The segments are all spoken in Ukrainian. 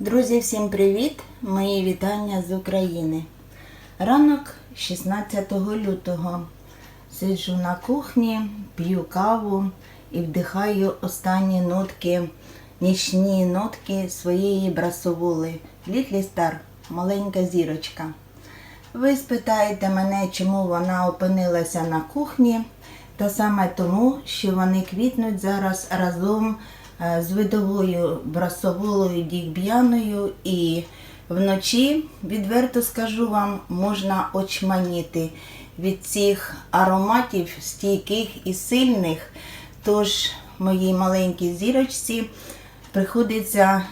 Друзі, всім привіт! Мої вітання з України. Ранок 16 лютого. Сиджу на кухні, п'ю каву і вдихаю останні нотки, нічні нотки своєї брасоволи. Літлі Стар, маленька зірочка. Ви спитаєте мене, чому вона опинилася на кухні, та саме тому, що вони квітнуть зараз разом з видовою брасоволою дігб'яною і вночі, відверто скажу вам, можна очманіти від цих ароматів стійких і сильних. Тож моїй маленькій зірочці приходиться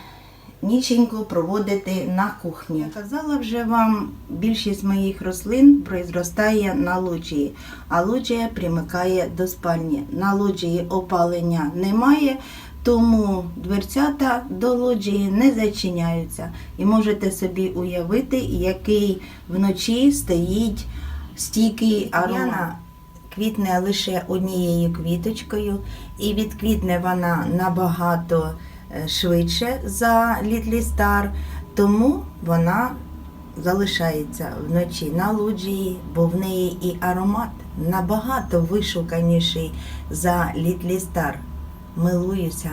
ніченьку проводити на кухні. Казала вже вам, більшість моїх рослин произростає на лоджії, а лоджія примикає до спальні. На лоджії опалення немає, тому дверцята до лоджії не зачиняються. І можете собі уявити, який вночі стоїть стійкий аромат. Квітне лише однією квіточкою, і відквітне вона набагато е, швидше за Літлі Стар, тому вона залишається вночі на лоджії, бо в неї і аромат набагато вишуканіший за Літлі Стар. Милуюся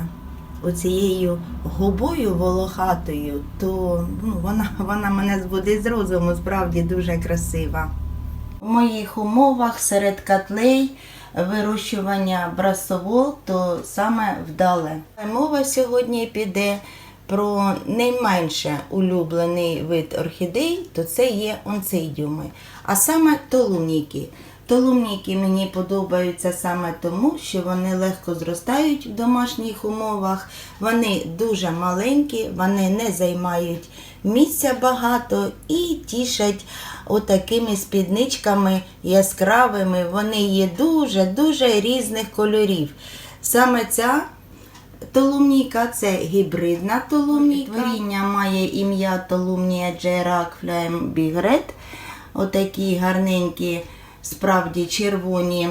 оцією губою волохатою, то ну, вона, вона мене збудить з розуму, справді дуже красива. У моїх умовах серед котлей вирощування брасовол то саме вдале. Мова сьогодні піде про найменше улюблений вид орхідей, то це є онцидіуми, а саме толуніки. Толумніки мені подобаються саме тому, що вони легко зростають в домашніх умовах, вони дуже маленькі, вони не займають місця багато і тішать отакими спідничками яскравими. Вони є дуже-дуже різних кольорів. Саме ця Толумніка це гібридна толумніка. Творіння має ім'я Толумнія Джерак Фляєм Бігрет. Отакі гарненькі, справді червоні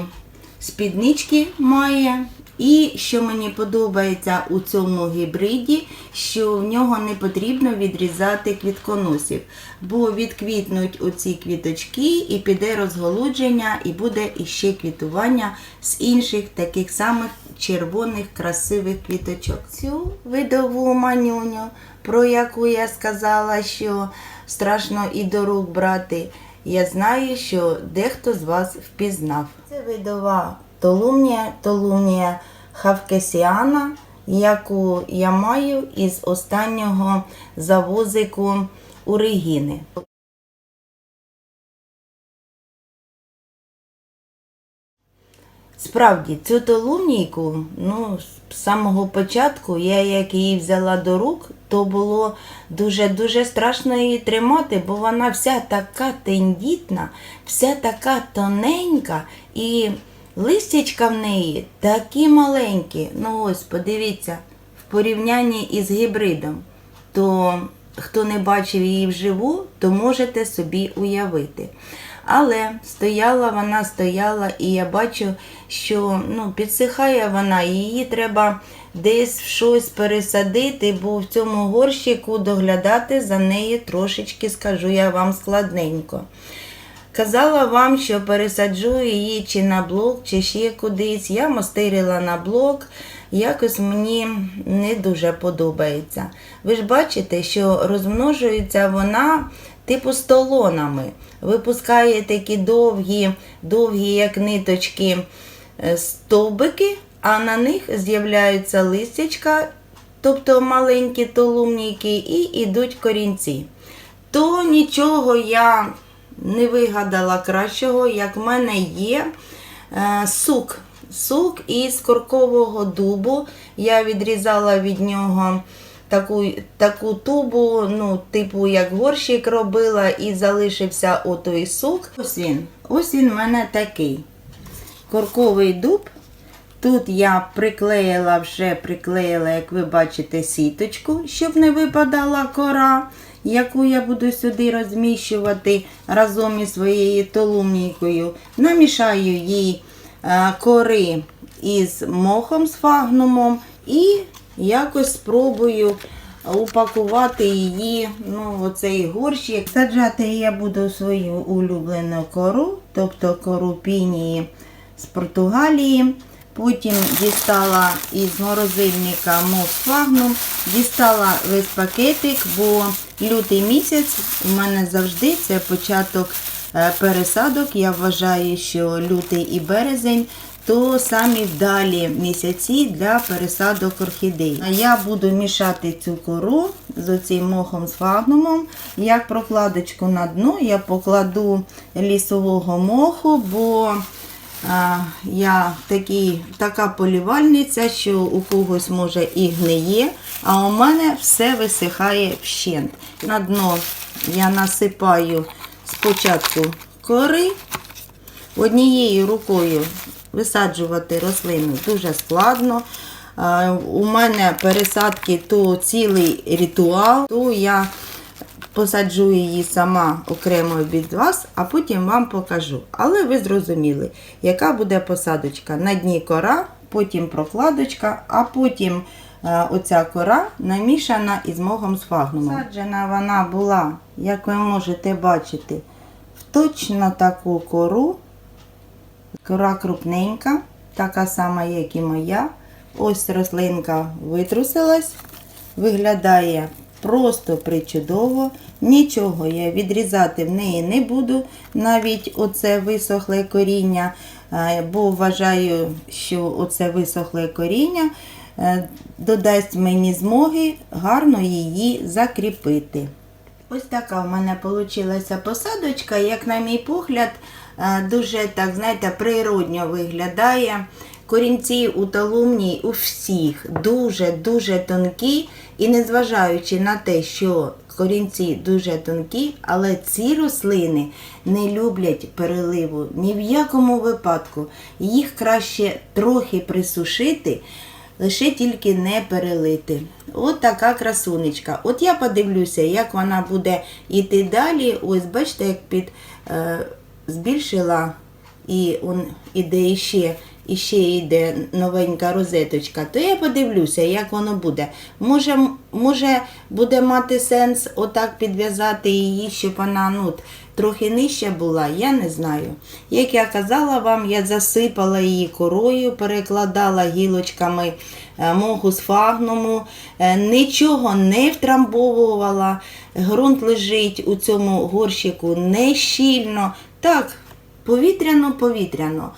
спіднички має. І що мені подобається у цьому гібриді, що в нього не потрібно відрізати квітконосів, бо відквітнуть оці квіточки і піде розголудження, і буде іще квітування з інших таких самих червоних красивих квіточок. Цю видову манюню, про яку я сказала, що страшно і до рук брати. Я знаю, що дехто з вас впізнав. Це видова толумнія, толумнія хавкесіана, яку я маю із останнього завозику у Регіни. Справді, цю толумнійку, ну, з самого початку, я як її взяла до рук, то було дуже-дуже страшно її тримати, бо вона вся така тендітна, вся така тоненька, і листячка в неї такі маленькі. Ну ось, подивіться, в порівнянні із гібридом, то хто не бачив її вживу, то можете собі уявити. Але стояла вона, стояла, і я бачу, що ну, підсихає вона, її треба десь в щось пересадити, бо в цьому горщику доглядати за нею трошечки, скажу я вам, складненько. Казала вам, що пересаджу її чи на блок, чи ще кудись. Я мостирила на блок, якось мені не дуже подобається. Ви ж бачите, що розмножується вона типу столонами. Випускає такі довгі, довгі, як ниточки, е, стовбики, а на них з'являються листячка, тобто маленькі толумніки, і йдуть корінці. То нічого я не вигадала кращого, як в мене є е, сук. Сук із коркового дубу. Я відрізала від нього таку, таку тубу, ну, типу, як горщик робила, і залишився отой сук. Ось він. Ось він в мене такий. Корковий дуб. Тут я приклеїла, вже приклеїла, як ви бачите, сіточку, щоб не випадала кора, яку я буду сюди розміщувати разом із своєю толумнійкою. Намішаю їй е, кори із мохом, з фагнумом і якось спробую упакувати її ну, в оцей горщик. Саджати я буду свою улюблену кору, тобто кору пінії з Португалії. Потім дістала із морозильника мосфагнум, дістала весь пакетик, бо лютий місяць у мене завжди це початок е, пересадок. Я вважаю, що лютий і березень то самі вдалі місяці для пересадок орхідей. Я буду мішати цю кору з оцим мохом з фагнумом. Як прокладочку на дно я покладу лісового моху, бо я такий, така полівальниця, що у когось може і гниє, а у мене все висихає вщент. На дно я насипаю спочатку кори. Однією рукою висаджувати рослину дуже складно. У мене пересадки то цілий ритуал, то я посаджу її сама окремо від вас, а потім вам покажу. Але ви зрозуміли, яка буде посадочка. На дні кора, потім прокладочка, а потім е, оця кора намішана із мохом з фагнумом. Посаджена вона була, як ви можете бачити, в точно таку кору. Кора крупненька, така сама, як і моя. Ось рослинка витрусилась, виглядає просто причудово. Нічого я відрізати в неї не буду, навіть оце висохле коріння, е, бо вважаю, що оце висохле коріння е, додасть мені змоги гарно її закріпити. Ось така в мене вийшла посадочка, як на мій погляд, дуже так, знаєте, природньо виглядає. Корінці у талумній у всіх дуже-дуже тонкі. І незважаючи на те, що корінці дуже тонкі, але ці рослини не люблять переливу ні в якому випадку. Їх краще трохи присушити, лише тільки не перелити. От така красунечка. От я подивлюся, як вона буде йти далі. Ось бачите, як під е, збільшила і он іде іще, іще йде новенька розеточка, то я подивлюся, як воно буде. Може, може буде мати сенс отак підв'язати її, щоб вона ну, трохи нижча була, я не знаю. Як я казала вам, я засипала її корою, перекладала гілочками е, моху з фагнуму, е, нічого не втрамбовувала. Ґрунт лежить у цьому горщику не щільно. Так, повітряно-повітряно.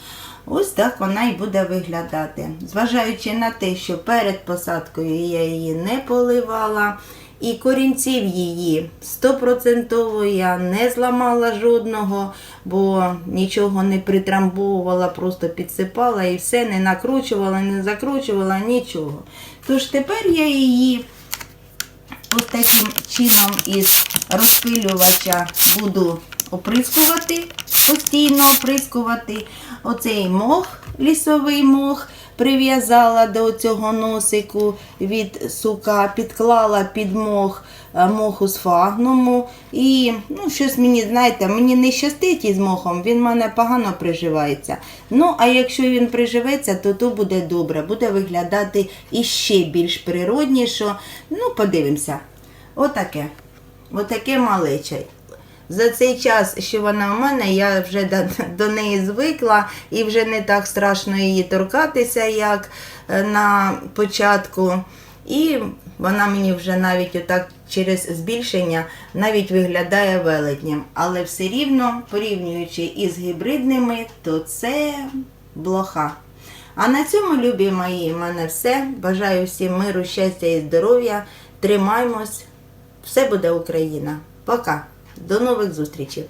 Ось так вона і буде виглядати. Зважаючи на те, що перед посадкою я її не поливала, і корінців її стопроцентово я не зламала жодного, бо нічого не притрамбовувала, просто підсипала і все, не накручувала, не закручувала, нічого. Тож тепер я її ось таким чином із розпилювача буду оприскувати, постійно оприскувати. Оцей мох, лісовий мох, прив'язала до цього носику від сука, підклала під мох е, моху з фагнуму. І ну, щось мені, знаєте, мені не щастить із мохом, він в мене погано приживається. Ну, а якщо він приживеться, то то буде добре, буде виглядати іще більш природніше. Ну, подивимося. Отаке. Отаке малече. За цей час, що вона в мене, я вже до, до неї звикла і вже не так страшно її торкатися, як е, на початку. І вона мені вже навіть отак через збільшення навіть виглядає велетням. Але все рівно, порівнюючи із гібридними, то це блоха. А на цьому, любі мої, в мене все. Бажаю всім миру, щастя і здоров'я. Тримаймось. Все буде Україна. Пока. До нових зустрічей!